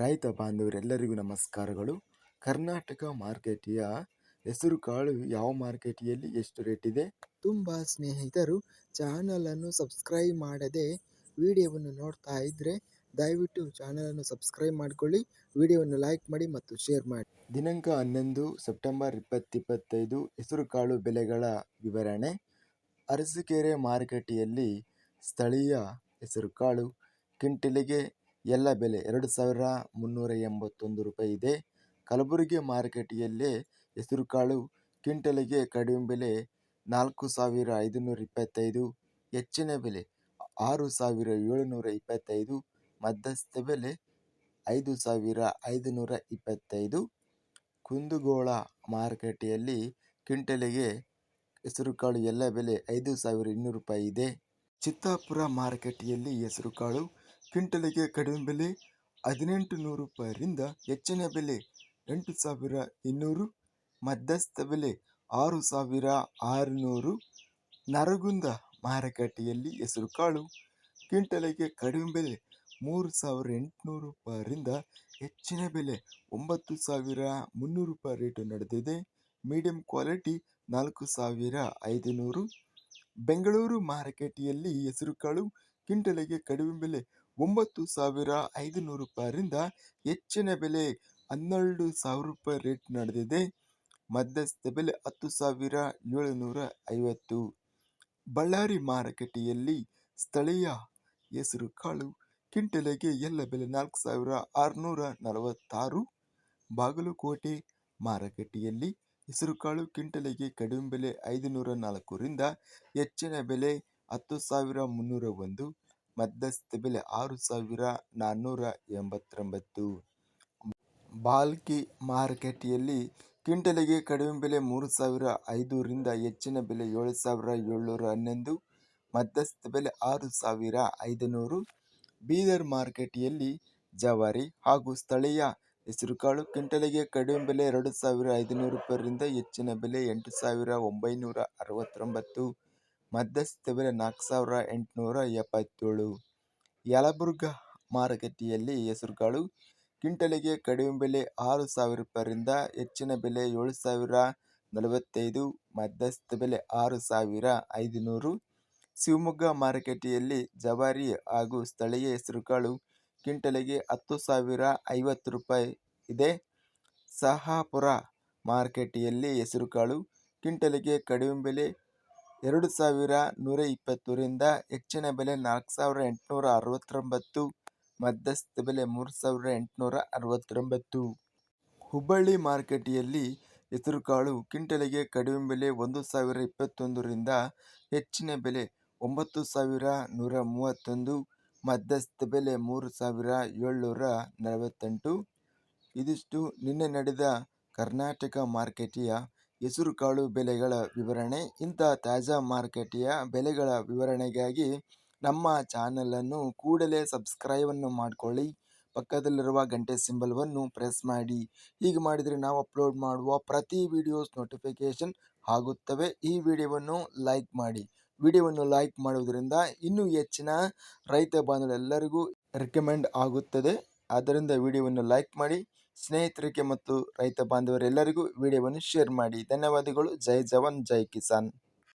ರೈತ ಬಾಂಧವರೆಲ್ಲರಿಗೂ ನಮಸ್ಕಾರಗಳು. ಕರ್ನಾಟಕ ಮಾರ್ಕೆಟಿಯ ಹೆಸರುಕಾಳು ಯಾವ ಮಾರ್ಕೆಟಿಯಲ್ಲಿ ಎಷ್ಟು ರೇಟ್ ಇದೆ? ತುಂಬ ಸ್ನೇಹಿತರು ಚಾನಲನ್ನು ಸಬ್ಸ್ಕ್ರೈಬ್ ಮಾಡದೆ ವಿಡಿಯೋವನ್ನು ನೋಡ್ತಾ ಇದ್ದರೆ ದಯವಿಟ್ಟು ಚಾನಲನ್ನು ಸಬ್ಸ್ಕ್ರೈಬ್ ಮಾಡಿಕೊಳ್ಳಿ, ವಿಡಿಯೋವನ್ನು ಲೈಕ್ ಮಾಡಿ ಮತ್ತು ಶೇರ್ ಮಾಡಿ. ದಿನಾಂಕ ಹನ್ನೊಂದು ಸೆಪ್ಟೆಂಬರ್ ಇಪ್ಪತ್ತಿಪ್ಪತ್ತೈದು ಹೆಸರುಕಾಳು ಬೆಲೆಗಳ ವಿವರಣೆ. ಅರಸಿಕೆರೆ ಮಾರುಕಟ್ಟೆಯಲ್ಲಿ ಸ್ಥಳೀಯ ಹೆಸರುಕಾಳು ಕ್ವಿಂಟಲಿಗೆ ಎಲ್ಲ ಬೆಲೆ ಎರಡು ಸಾವಿರ ಮುನ್ನೂರ ಎಂಬತ್ತೊಂದು ರೂಪಾಯಿ ಇದೆ. ಕಲಬುರಗಿ ಮಾರುಕಟ್ಟೆಯಲ್ಲಿ ಹೆಸರುಕಾಳು ಕ್ವಿಂಟಲಿಗೆ ಕಡಿಮೆ ಬೆಲೆ ನಾಲ್ಕು ಸಾವಿರ ಐದುನೂರ ಇಪ್ಪತ್ತೈದು, ಹೆಚ್ಚಿನ ಬೆಲೆ ಆರು ಸಾವಿರ ಏಳುನೂರ ಇಪ್ಪತ್ತೈದು, ಮಧ್ಯಸ್ಥ ಬೆಲೆ ಐದು ಸಾವಿರ ಐದುನೂರ ಇಪ್ಪತ್ತೈದು. ಕುಂದಗೋಳ ಮಾರುಕಟ್ಟೆಯಲ್ಲಿ ಕ್ವಿಂಟಲಿಗೆ ಹೆಸರುಕಾಳು ಎಲ್ಲ ಬೆಲೆ ಐದು ಸಾವಿರ ಇನ್ನೂರು ರೂಪಾಯಿ ಇದೆ. ಚಿತ್ತಾಪುರ ಮಾರುಕಟ್ಟೆಯಲ್ಲಿ ಹೆಸರುಕಾಳು ಕ್ವಿಂಟಲಿಗೆ ಕಡಿಮೆ ಬೆಲೆ ಹದಿನೆಂಟು ನೂರು ರೂಪಾಯಿರಿಂದ ಹೆಚ್ಚಿನ ಬೆಲೆ ಎಂಟು ಸಾವಿರ ಇನ್ನೂರು, ಮಧ್ಯಸ್ಥ ಬೆಲೆ ಆರು ಸಾವಿರ ಆರುನೂರು. ನರಗುಂದ ಮಾರುಕಟ್ಟೆಯಲ್ಲಿ ಹೆಸರುಕಾಳು ಕ್ವಿಂಟಲಿಗೆ ಕಡಿಮೆ ಬೆಲೆ ಮೂರು ಸಾವಿರ ಎಂಟುನೂರು ರೂಪಾಯಿಯಿಂದ ಹೆಚ್ಚಿನ ಬೆಲೆ ಒಂಬತ್ತು ಸಾವಿರ ಮುನ್ನೂರು ರೂಪಾಯಿ ರೇಟು ನಡೆದಿದೆ. ಮೀಡಿಯಂ ಕ್ವಾಲಿಟಿ ನಾಲ್ಕು ಸಾವಿರ ಐದುನೂರು. ಬೆಂಗಳೂರು ಮಾರುಕಟ್ಟೆಯಲ್ಲಿ ಹೆಸರುಕಾಳು ಕ್ವಿಂಟಲಿಗೆ ಕಡಿಮೆ ಬೆಲೆ ಒಂಬತ್ತು ಸಾವಿರ ಐದು ನೂರು ರೂಪಾಯಿಂದ ಹೆಚ್ಚಿನ ಬೆಲೆ ಹನ್ನೆರಡು ಸಾವಿರ ರೂಪಾಯಿ ರೇಟ್ ನಡೆದಿದೆ. ಮಧ್ಯಸ್ಥ ಬೆಲೆ ಹತ್ತು ಸಾವಿರ ಏಳುನೂರ ಐವತ್ತು ಬಳ್ಳಾರಿ ಮಾರುಕಟ್ಟೆಯಲ್ಲಿ ಸ್ಥಳೀಯ ಹೆಸರುಕಾಳು ಕಿಂಟಲೆಗೆ ಎಲ್ಲ ಬೆಲೆ ನಾಲ್ಕು ಸಾವಿರ ಆರುನೂರ ನಲವತ್ತಾರು ಬಾಗಲಕೋಟೆ ಮಾರುಕಟ್ಟೆಯಲ್ಲಿ ಹೆಸರುಕಾಳು ಕಿಂಟಲೆಗೆ ಕಡಿಮೆ ಬೆಲೆ ಐದುನೂರ ನಾಲ್ಕರಿಂದ ಹೆಚ್ಚಿನ ಬೆಲೆ ಹತ್ತು ಸಾವಿರ ಮುನ್ನೂರ ಒಂದು ಮಧ್ಯಸ್ಥ ಬೆಲೆ ಆರು ಸಾವಿರ ನಾನ್ನೂರ ಎಂಬತ್ತೊಂಬತ್ತು. ಬಾಲ್ಕಿ ಮಾರುಕಟ್ಟೆಯಲ್ಲಿ ಕ್ವಿಂಟಲಿಗೆ ಕಡಿಮೆ ಬೆಲೆ ಮೂರು ಸಾವಿರ ಐದುರಿಂದ ಹೆಚ್ಚಿನ ಬೆಲೆ ಏಳು ಸಾವಿರ ಏಳ್ನೂರ ಹನ್ನೊಂದು, ಮಧ್ಯಸ್ಥ ಬೆಲೆ ಆರು ಸಾವಿರ ಐದುನೂರು. ಬೀದರ್ ಮಾರುಕಟ್ಟೆಯಲ್ಲಿ ಜವಾರಿ ಹಾಗೂ ಸ್ಥಳೀಯ ಹೆಸರುಕಾಳು ಕ್ವಿಂಟಲಿಗೆ ಕಡಿಮೆ ಬೆಲೆ ಎರಡು ಸಾವಿರ ಐದುನೂರು ರೂಪಾಯಿರಿಂದ ಹೆಚ್ಚಿನ ಬೆಲೆ ಎಂಟು ಸಾವಿರ ಒಂಬೈನೂರ ಅರವತ್ತೊಂಬತ್ತು. ಮಧ್ಯಸ್ಥ ಬೆಲೆ ನಾಲ್ಕು ಸಾವಿರ ಎಂಟುನೂರ ಎಪ್ಪತ್ತೇಳು ಯಲಬುರ್ಗಾ ಮಾರುಕಟ್ಟೆಯಲ್ಲಿ ಹೆಸರುಕಾಳು ಕ್ವಿಂಟಲಿಗೆ ಕಡಿಮೆ ಬೆಲೆ ಆರು ಸಾವಿರ ರೂಪಾಯಿರಿಂದ ಹೆಚ್ಚಿನ ಬೆಲೆ ಏಳು ಸಾವಿರ ನಲವತ್ತೈದು ಮಧ್ಯಸ್ಥ ಬೆಲೆ ಆರು ಸಾವಿರ ಐದುನೂರು. ಶಿವಮೊಗ್ಗ ಮಾರುಕಟ್ಟೆಯಲ್ಲಿ ಜವಾರಿ ಹಾಗೂ ಸ್ಥಳೀಯ ಹೆಸರುಕಾಳು ಕ್ವಿಂಟಲಿಗೆ ಹತ್ತು ಸಾವಿರ ಐವತ್ತು ರೂಪಾಯಿ ಇದೆ. ಸಹಾಪುರ ಮಾರುಕಟ್ಟೆಯಲ್ಲಿ ಹೆಸರುಕಾಳು ಕ್ವಿಂಟಲಿಗೆ ಕಡಿಮೆ ಬೆಲೆ ಎರಡು ಸಾವಿರ ನೂರ ಇಪ್ಪತ್ತರಿಂದ ಹೆಚ್ಚಿನ ಬೆಲೆ ನಾಲ್ಕು ಸಾವಿರ ಎಂಟುನೂರ ಅರವತ್ತೊಂಬತ್ತು, ಮಧ್ಯಸ್ಥ ಬೆಲೆ ಮೂರು ಸಾವಿರ ಎಂಟುನೂರ ಅರವತ್ತೊಂಬತ್ತು. ಹುಬ್ಬಳ್ಳಿ ಮಾರುಕಟ್ಟೆಯಲ್ಲಿ ಹೆಸರುಕಾಳು ಕ್ವಿಂಟಲಿಗೆ ಕಡಿಮೆ ಬೆಲೆ ಒಂದು ಸಾವಿರ ಇಪ್ಪತ್ತೊಂದರಿಂದ ಹೆಚ್ಚಿನ ಬೆಲೆ ಒಂಬತ್ತು ಸಾವಿರ ನೂರ ಮೂವತ್ತೊಂದು, ಮಧ್ಯಸ್ಥ ಬೆಲೆ ಮೂರು ಸಾವಿರ ಏಳ್ನೂರ ನಲವತ್ತೆಂಟು. ಇದಿಷ್ಟು ನಿನ್ನೆ ನಡೆದ ಕರ್ನಾಟಕ ಮಾರುಕಟ್ಟೆಯ ಹೆಸರುಕಾಳು ಬೆಲೆಗಳ ವಿವರಣೆ, ಇಂಥ ತಾಜಾ ಮಾರುಕಟ್ಟೆಯ ಬೆಲೆಗಳ ವಿವರಣೆಗಾಗಿ ನಮ್ಮ ಚಾನಲನ್ನು ಕೂಡಲೇ ಸಬ್ಸ್ಕ್ರೈಬನ್ನು ಮಾಡಿಕೊಳ್ಳಿ. ಪಕ್ಕದಲ್ಲಿರುವ ಗಂಟೆ ಸಿಂಬಲ್ವನ್ನು ಪ್ರೆಸ್ ಮಾಡಿ. ಹೀಗೆ ಮಾಡಿದರೆ ನಾವು ಅಪ್ಲೋಡ್ ಮಾಡುವ ಪ್ರತಿ ವಿಡಿಯೋಸ್ ನೋಟಿಫಿಕೇಷನ್ ಆಗುತ್ತವೆ. ಈ ವಿಡಿಯೋವನ್ನು ಲೈಕ್ ಮಾಡಿ. ವಿಡಿಯೋವನ್ನು ಲೈಕ್ ಮಾಡುವುದರಿಂದ ಇನ್ನೂ ಹೆಚ್ಚಿನ ರೈತ ಬಾಂಧವರೆಲ್ಲರಿಗೂ ರೆಕಮೆಂಡ್ ಆಗುತ್ತದೆ. ಆದ್ದರಿಂದ ವಿಡಿಯೋವನ್ನು ಲೈಕ್ ಮಾಡಿ, ಸ್ನೇಹಿತರಿಗೆ ಮತ್ತು ರೈತ ಬಾಂಧವರೆಲ್ಲರಿಗೂ ವಿಡಿಯೋವನ್ನು ಶೇರ್ ಮಾಡಿ. ಧನ್ಯವಾದಗಳು. ಜೈ ಜವಾನ್, ಜೈ ಕಿಸಾನ್.